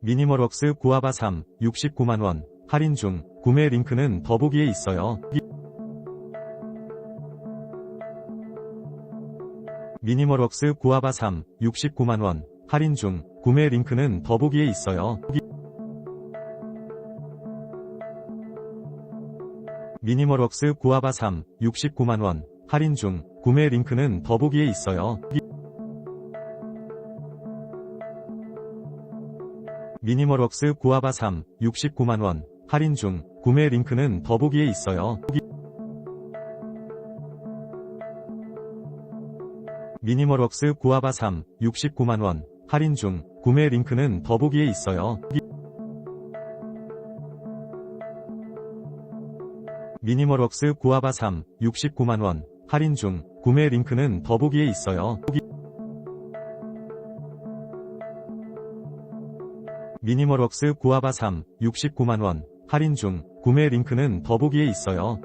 미니멀웍스 구아바 3, 69만원, 할인 중, 구매 링크는 더보기에 있어요. 미니멀웍스 구아바 3, 69만원, 할인 중, 구매 링크는 더보기에 있어요. 미니멀웍스 구아바 3, 69만원, 할인 중, 구매 링크는 더보기에 있어요. 미니멀웍스 구아바 3, 69만원, 할인 중, 구매 링크는 더보기에 있어요. 미니멀웍스 구아바 3, 69만원, 할인 중, 구매 링크는 더보기에 있어요. 미니멀웍스 구아바 3, 69만원, 할인 중, 구매 링크는 더보기에 있어요. 미니멀웍스 구아바 3, 69만원, 할인 중, 구매 링크는 더보기에 있어요.